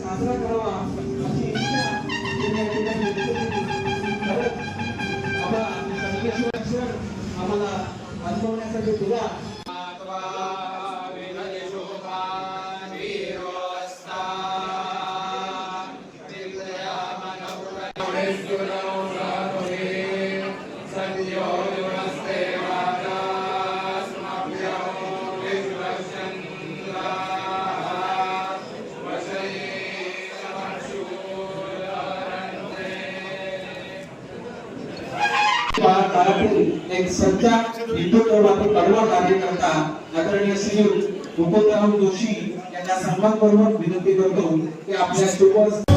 साजरा करावा. काळातील एक सच्चा हिंदुत्ववादी कडवा कार्यकर्ता आदरणीय श्री मुकुंदराव जोशी यांना सन्मानपूर्वक विनंती करतो की आपल्या सुपर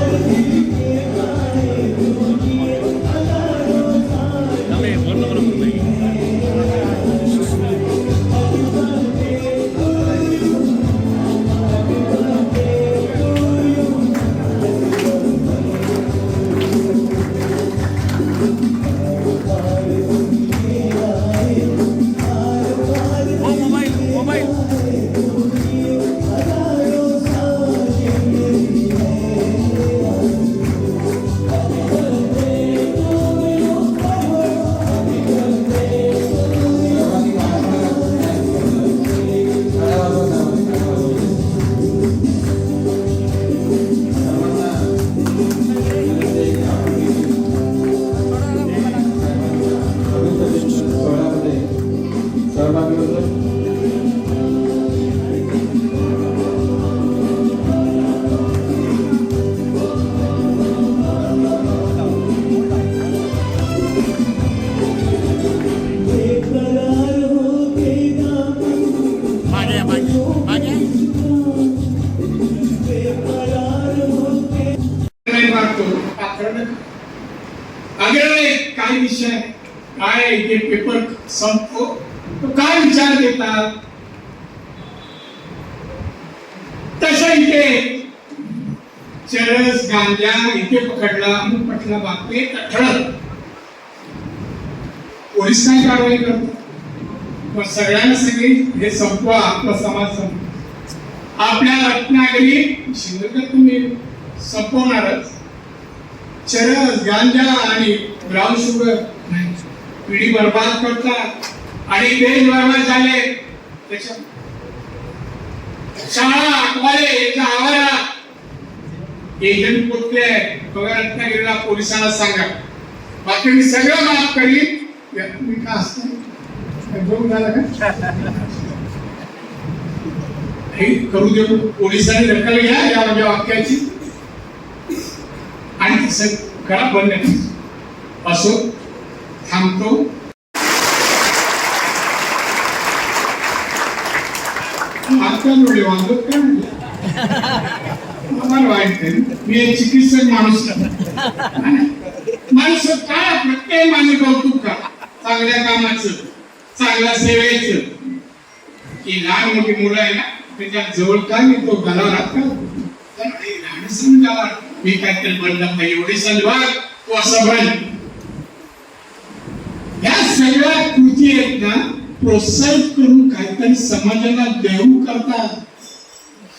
तसं इथे चरस गांजा इथे पकडला मग पटला बापे ठळक. पोलीस काय कारवाई करतो पण सगळ्यांना सांगेल हे संपवा आपला समाज संपवा. आपल्या रत्नागिरी शिंदकर तुम्ही संपवणारच. चरस गांजा आणि ब्राऊन शुगर पिढी बर्बाद करतात. आणि देश बर्बाद झाले. त्याच्या शाळा अकवाले आवारात एजंट पोचले बघा रत्नागिरीला पोलिसांना सांगा. बाकी मी सगळं माफ करीन. या- का असता? का? हे करू देऊ पोलिसांनी दखल घ्या या माझ्या वाक्याची. आणि करा बंद. असो थांबतो. आता डोळे काय म्हणलं? आम्हाला मी एक चिकित्सक माणूस माणूस काय प्रत्येक माझे कौतुक का? चांगल्या कामाचं. चांगल्या सेवेचं. की लहान मोठी मुलं आहे ना त्याच्याजवळ काय मी तो घालावा का? तर हे समजावा मी काहीतरी बनलं एवढी सलवार तो असं बन या सगळ्या कृती आहेत ना प्रोत्साहित करून काहीतरी समाजाला देऊ करता.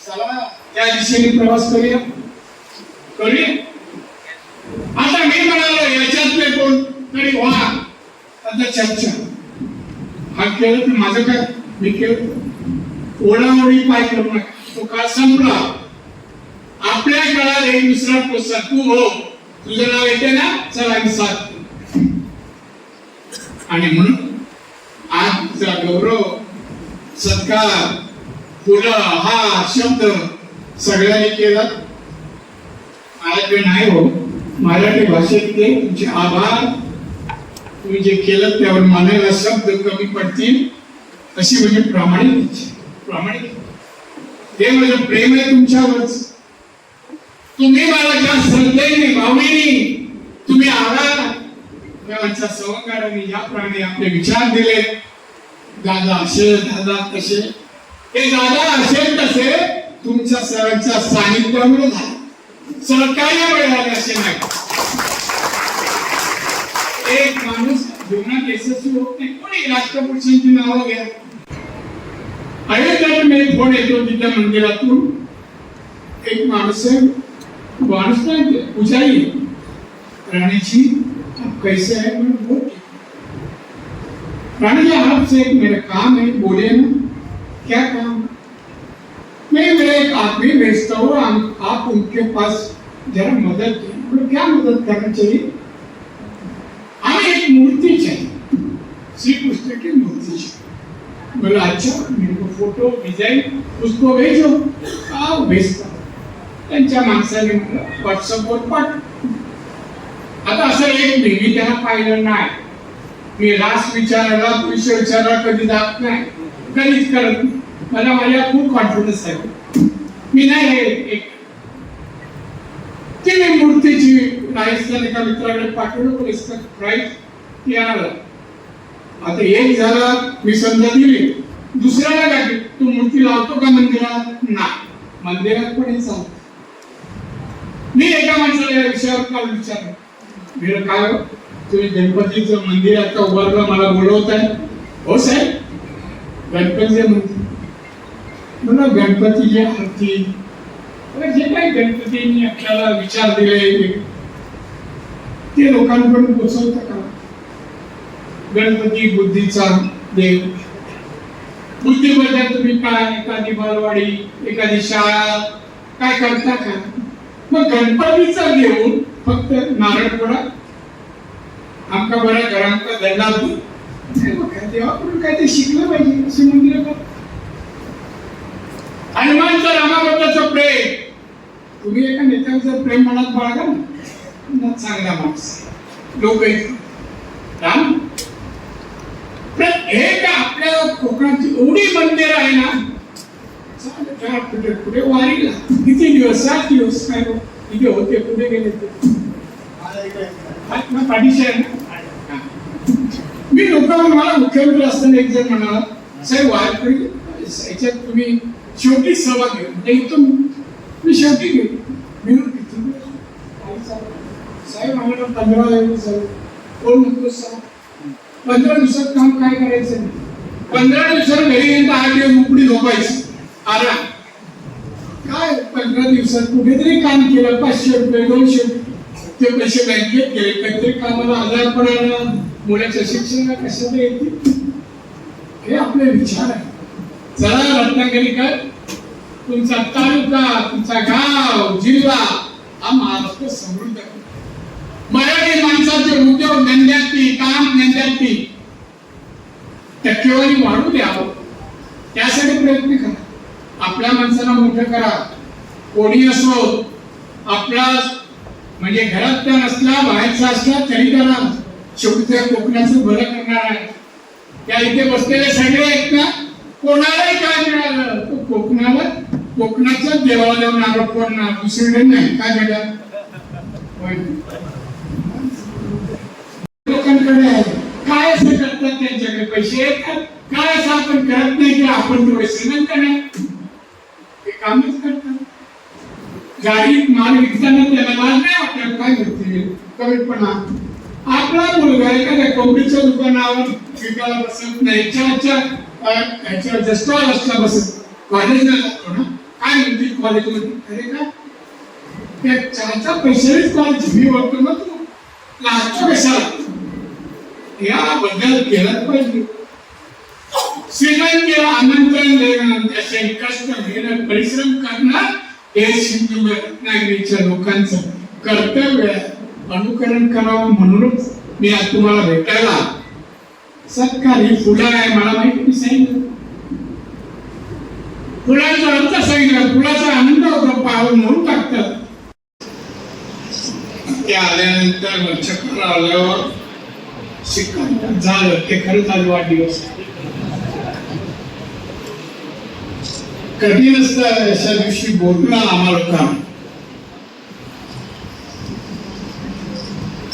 चला त्या दिशेने प्रवास करूया. करूया? आता मी म्हणालो याच्यातले कोण? तरी वा. आता चर्चा. हा केलं तर माझं काय? मी केलं. ओढाओढी पाय करू नका. तो काळ संपला. आपल्या काळात एक दुसरा प्रोत्साहन. तू हो. तुझं नाव येते ना? चला आम्ही साथ आणि म्हणून आज आजचा गौरव सत्कार फुलं हा शब्द सगळ्यांनी केला. माझ्याकडे नाही हो मराठी भाषेतले तुमचे आभार. तुम्ही जे केलं त्यावर मानायला शब्द कमी पडतील अशी म्हणजे प्रामाणिक प्रामाणिक. हे माझं प्रेम आहे तुमच्यावरच. तुम्ही मला ज्या श्रद्धेने भावनेने तुम्ही आला देवांच्या या प्राणी आपले विचार दिले दादा असे दादा कसे? हे दादा असेल तसे तुमच्या सरांच्या सानिध्यामुळे झाले. सहकार्य मिळाले असे नाही. एक माणूस जीवनात यशस्वी होत नाही कोणी? राष्ट्रपुरुषांची नावं घ्या. अयोध्यात मी फोन येतो तिच्या मंदिरातून. एक माणूस माणूस नाही पुजारी राणीची कैसे आहे म्हणून बोल रानी जी आपसे एक मेरा काम है बोले ना क्या काम? मैं मेरा एक आदमी भेजता हूँ आप, उनके पास जरा मदद करें क्या मदद करना चाहिए? हमें एक मूर्ति चाहिए। श्री कृष्ण की मूर्ति चाहिए। बोला अच्छा मेरे को फोटो डिजाइन उसको भेजो आओ भेजता त्यांच्या माणसाने मला व्हॉट्सअपवर पाठ आता असं एक नेहमी त्याला पाहिलं नाही. मी रास विचारायला विषय विचारायला कधी जात नाही. कधीच करत मला माझ्या खूप कॉन्फिडन्स आहे. मी नाही हे एक ती मी मूर्तीची राईसला एका मित्राकडे पाठवलं पण इसका ती आता एक झाला मी समजा दिली. दुसऱ्याला काय तू मूर्ती लावतो का मंदिरात? ना मंदिरात पण हे चालतं मी एका माणसाला या विषयावर काल विचारलं? मी काय हो? तुम्ही गणपतीचं मंदिर आता उभारलं मला बोलवत आहे हो साहेब? गणपतीचे मंदिर. मला गणपती जे हाती जे काही गणपतींनी आपल्याला विचार दिले ते लोकांकडून पोचवत का? गणपती बुद्धीचा देव. बुद्धीबद्दल तुम्ही काय? एखादी बालवाडी एखादी शाळा काय करता का? मग गणपतीचा घेऊन फक्त नारळ आमका बऱ्या घरांका दंडा देवाकडून काय ते शिकलं पाहिजे अशी मंदिर हनुमानचं रामाबद्दलचं प्रेम. तुम्ही एका नेत्याचं प्रेम मनात बाळगा ना चांगला माणूस. लोक राम एक आपल्या कोकणाची एवढी मंदिर आहे ना कुठे कुठे वारीला. किती दिवस सात दिवस काय इथे होते कुठे गेले ते. हा, पाठीशी आहे ना? मी लोकांना मला मुख्यमंत्री असताना एक जण म्हणाला साहेब वारकरी याच्यात तुम्ही शेवटी सहभाग घेऊ म्हणजे इथून मी शेवटी घेऊ मी म्हणलो, किती साहेब आम्हाला पंधरा दिवस साहेब कोण म्हणतो साहेब पंधरा दिवसात काम काय करायचं? पंधरा दिवसात घरी येऊन आठ दिवस उकडी झोपायची. आराम. काय पंधरा दिवसात? कुठेतरी काम केलं पाचशे रुपये दोनशे रुपये. ते पैसे बँकेत गेले काहीतरी कामाला आजार पडायला मुलाच्या शिक्षणाला कशाला येतील हे आपले विचार आहे. चला रत्नागिरीकर तुमचा तालुका तुमचा गाव जिल्हा हा महाराष्ट्र समृद्ध आहे. मराठी माणसाचे उद्योग धंद्यातील काम धंद्यातील टक्केवारी वाढू द्यावं हो. त्यासाठी प्रयत्न करा. आपल्या माणसाला मोठं करा. कोणी असो आपला म्हणजे घरात त्या नसला बाहेरचा असला तरी करा शेवटी कोकणाचं बरं करणार आहे. त्या इथे बसलेले सगळे आहेत ना कोणालाही काय मिळालं तो कोकणाला कोकणाच्या देवाला जाऊन आरोप करणार. दुसरीकडे नाही काय बेटा लोकांकडे आहे. काय असं करतात त्यांच्याकडे पैसे? येतात काय असं आपण करत नाही की आपण थोडे श्रीमंत नाही? ते कामच करतात. गाडीत माल विकताना त्याला लाज नाही वाटत. काय करते कमीपणा आपला मुलगा एखाद्या कोंबडीच्या दुकानावर विकायला बसत नाही. ह्याच्या ह्याच्या स्टॉल असला बसत. कॉलेजला जातो ना. काय म्हणते कॉलेजमध्ये अरे का? त्या चहाच्या पैशानेच कॉलेज फी वाटतो ना तू. लाजतो कशाला? बदल केलाच पाहिजे. श्रीमंतीला आमंत्रण देणं त्याचे कष्ट घेणं परिश्रम करणार. हे सिंधू रत्नागिरीच्या लोकांचं कर्तव्य अनुकरण करावं म्हणूनच मी आज तुम्हाला भेटायला सत्कार ही फुलं आहे मला माहिती मी सांगितलं फुलाचा अर्थ सांगितलं फुलाचा आनंद होतो पाहून म्हणून टाकतात. ते आल्यानंतर चक्र आल्यावर शिकवतात झालं. ते खरंच आज वाढदिवस. कठीण असतं अशा दिवशी बोलणं आम्हाला काम.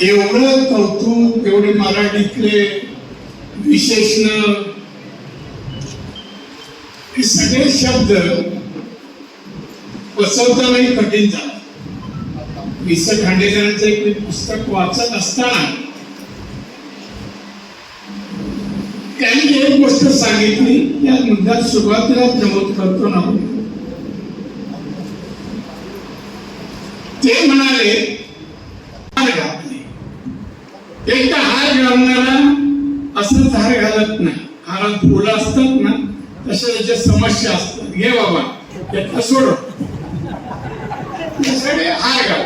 एवढं कौतुक एवढे मराठीतले विशेषण हे सगळे शब्द बसवतानाही कठीण झालं. विस खांडेकरांचं एक पुस्तक वाचत असताना त्यांनी एक गोष्ट सांगितली या मुद्द्यात सुरुवातीला नमूद करतो ना. ते म्हणाले हार घातले. एकदा हार घालणारा असंच हार घालत नाही. हारात फुलं असतात ना तशा त्याच्या समस्या असतात. घे बाबा त्यातला सोड त्यासाठी हार घाल.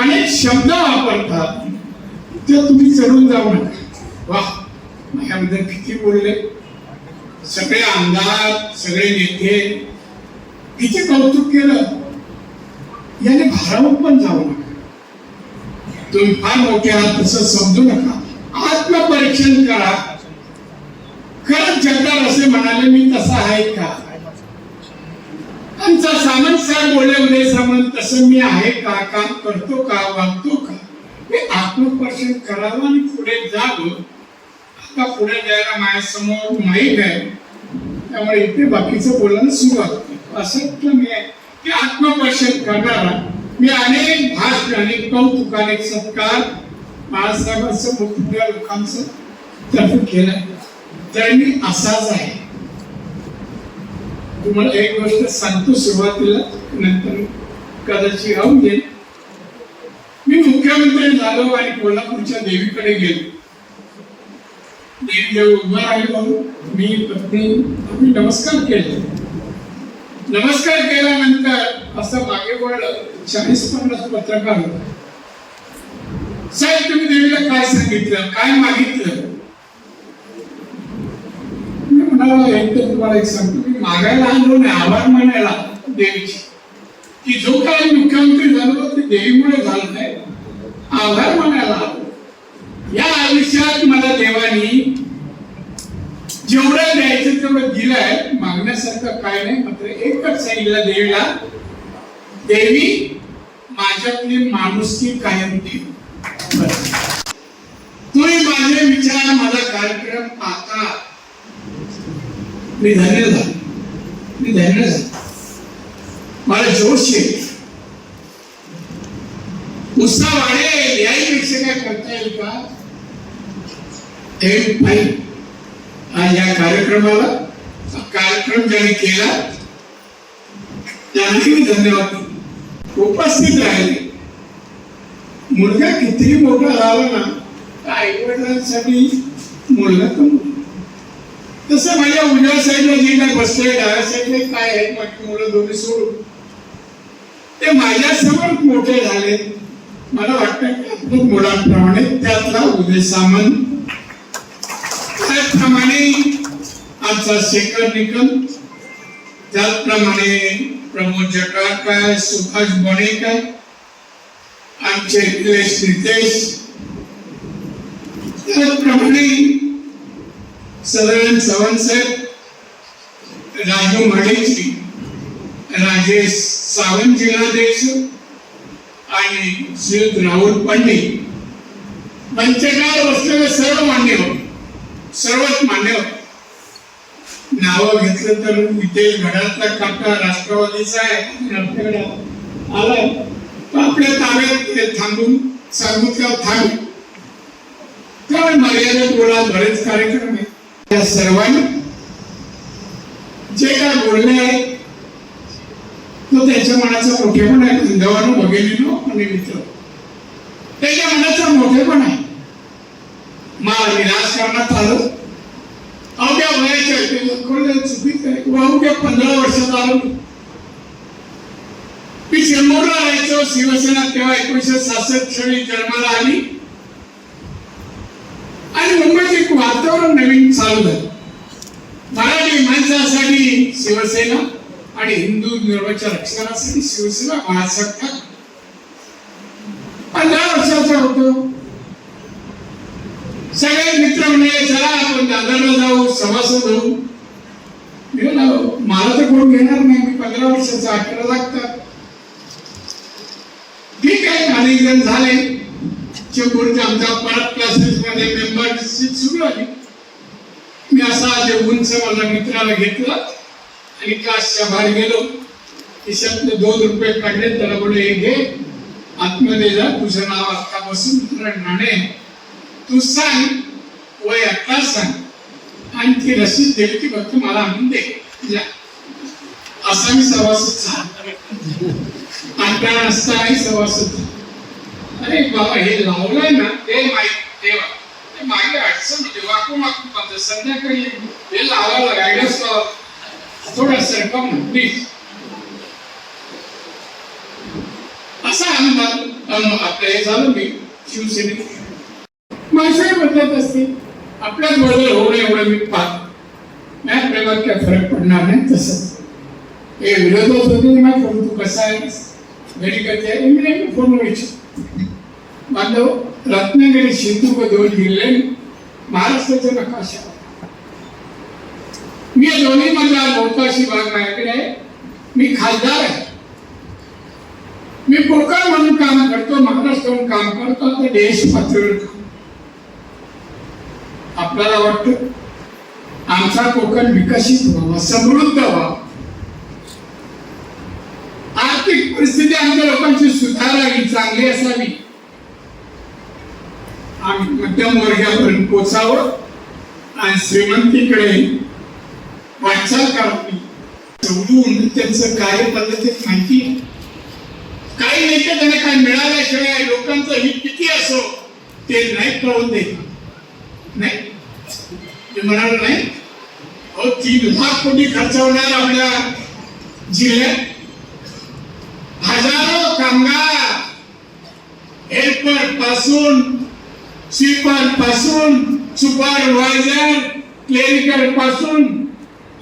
अनेक शब्द वापरतात. ते तुम्ही चढून जाऊ नका. वा माझ्याबद्दल किती बोलले. सगळे आमदार सगळे नेते किती कौतुक केलं. याने भारावून पण जाऊ नका. तुम्ही फार मोठे आहात तसं समजू नका. आत्मपरीक्षण करा. खरंच जगदार असे म्हणाले मी तसा आहे का? आमचा सामंत साहेब बोलले उदय सामंत तसं मी आहे का? काम करतो का? वागतो का? हे आत्मपरीक्षण करावं आणि पुढे जावं. आता पुढे जायला माझ्यासमोर माहीत आहे. त्यामुळे इथे बाकीचं बोलायला सुरुवात करतो. असं मी आहे. की आत्मपरीक्षण करणारा मी अनेक भाष्य अनेक कौतुक अनेक सत्कार बाळासाहेबांचं मोठमोठ्या लोकांचं तर्फे केलंय तर मी असाच आहे. तुम्हाला एक गोष्ट सांगतो सुरुवातीला नंतर कदाचित राहून येईल मी मुख्यमंत्री झालो आणि कोल्हापूरच्या देवीकडे गेलो. देवी देव उभा राहिलो. मी पत्नी आम्ही नमस्कार केले. नमस्कार केल्यानंतर असं मागे वळलं चाळीस पन्नास पत्रकार होत. साहेब तुम्ही देवीला काय सांगितलं? काय मागितलं? मी म्हणालो एक तर तुम्हाला एक सांगतो मी मागायला आलो नाही आभार म्हणायला देवीची. की जो काही मुख्यमंत्री झालो ते देवीमुळे झालं नाही. आभार म्हणायला आलो. या आयुष्यात मला देवानी तेवढं आहे मागण्यासारखं काय नाही मात्र एकच सांगितलं देवीला देवी माझ्यातली माणुसकी कायम ठेव. तुम्ही माझे विचार माझा कार्यक्रम पाहता. मी धन्य झालो. मी धन्य झालो. मला जोश येईल. उत्साह वाढेल याहीपेक्षा काय करता येईल का? एम फाईव्ह या कार्यक्रमाला कार्यक्रम ज्यांनी केला त्यांनाही मी धन्यवाद. उपस्थित राहिले. मुलगा कितीही मोठा झाला ना आई वडिलांसाठी मुलगा पण तसं माझ्या उजव्या साईडला जे काय बसले डाव्या साईडला काय आहेत माझी मुलं दोन्ही सोडून ते माझ्यासमोर मोठे झाले. मला वाटतं की आपल्या मुलांप्रमाणे त्यातला उदय सामंत त्याचप्रमाणे आमचा शेखर निकम त्याचप्रमाणे प्रमोद जटाळकर सुभाष बणेकर आमचे निलेश रितेश. त्याचप्रमाणे सदानंद चव्हाणसाहेब राजू मडेची राजेश सावंत जिल्हाध्यक्ष आणि श्रीयुत राहुल पंडित पंचकाळ बसलेले सर्व मान्यवर सर्वच मान्यवर नावं घेतलं तर इथे घरातला काका राष्ट्रवादीचा आहे. आपल्याकडे आला. तर आपल्या ताब्यात ते थांबून सांगितलं थांब. त्यामुळे मर्यादित बोला बरेच कार्यक्रम आहे. त्या सर्वांनी जे काय बोलले आहे तो त्याच्या मनाचा मोठेपण आहे. धंदेवानो भगिनीनो आणि मित्र. त्याच्या मनाचा मोठेपण आहे. मला निराश करण्यात आलं. अवघ्या वयाच्या चुकीचं आहे किंवा अवघ्या पंधरा वर्षाचा आलो मी. चेंबूरला राहायचो शिवसेना तेव्हा एकोणीशे सासष्ट साली जन्माला आली. आणि मुंबईत एक वातावरण नवीन चालू झालं. मराठी माणसासाठी शिवसेना आणि हिंदू धर्माच्या रक्षणासाठी शिवसेना महासत्ता पंधरा वर्षाचा होतो सगळे मित्र म्हणजे चला आपण दादरला जाऊ सभासद होऊ. मला तर कोण घेणार नाही. मी पंधरा वर्षाचा अठरा लागतात. ठीक आहे अनेक जण झाले चिपळूणच्या आमच्या परत क्लासेस मध्ये मेंबरशिप सुरू झाली. मी असा जे उंच माझ्या मित्राला घेतलं आणि क्लासच्या बाहेर गेलो. खिशातले दोन रुपये काढले त्याला बोलले हे घे. आतमध्ये जा. तुझं नाव आता बसून तुला नाणे तू सांग वय आता सांग आणि ती रसीद दिली ती फक्त मला आणून दे. असा मी सभासद झाला. आणताना असतानाही सभासद अरे बाबा हे लावलंय ना ते माहीत तेव्हा ते मागे अडचण होते. वाकून वाकून पाहतो संध्याकाळी हे लावायला गायडन्स थोडा सरकम प्लीज असा आनंद अम, आपलं हे झालं मी शिवसेनेत. माझ्या बदलत असते आपल्याच बरोबर होणं एवढं मी पाहत. नाही प्रेमात काय फरक पडणार नाही तसं. हे विरोधक होते ना करू तू कसा आहेस घरी कधी आहे? मी नाही फोन व्हायचे बांधव रत्नागिरी सिंधुक दोन जिल्हे महाराष्ट्राच्या नकाशा मी दोन्ही मधला मोठाशी भाग माझ्याकडे आहे. मी खासदार आहे. मी कोकण म्हणून काम करतो महाराष्ट्र म्हणून काम करतो तर देश पातळीवर काम आपल्याला वाटतं आमचा कोकण विकसित व्हावा समृद्ध व्हावा. आर्थिक परिस्थिती आमच्या लोकांची सुधारावी चांगली असावी. आम्ही मध्यम वर्गापर्यंत पोचावं आणि श्रीमंतीकडे वाटचाल करावी. समजून त्यांचं काय पद्धतीत माहिती काही नेते त्यांना काय मिळाल्याशिवाय लोकांचं हित किती असो ते नाही कळून देत. ते म्हणाल नाही. हो तीन लाख कोटी खर्च होणार आपल्या जिल्ह्यात. हजारो कामगार हेल्परपासून स्वीपरपासून सुपरवायझर क्लेरिकलपासून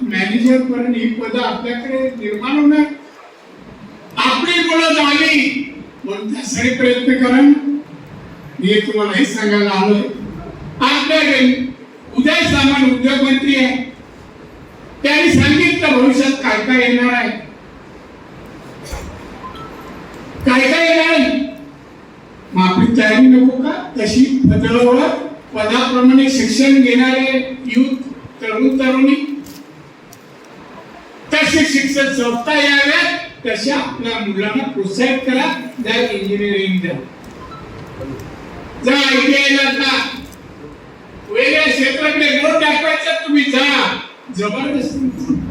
मॅनेजर पर्यंत ही पद आपल्याकडे निर्माण होणार. आपली मुलं झाली. म्हणून त्यासाठी प्रयत्न करा. मी हे तुम्हाला हे सांगायला आलोय. आपल्याकडे उदय सामान उद्योग मंत्री आहे. त्यांनी सांगितलं भविष्यात काय काय येणार आहे? काय काय येणार आहे? आपली तयारी नको का? तशी पदावर पदाप्रमाणे शिक्षण घेणारे युथ तरुण तरुणी. तसे शिक्षण संस्था याव्यात तशा आपल्या मुलांना प्रोत्साहित करा. जा इंजिनिअरिंग. द्या जा आयटीआयला जा वेगळ्या क्षेत्राकडे बोट दाखवायचं तुम्ही जा. जबरदस्ती.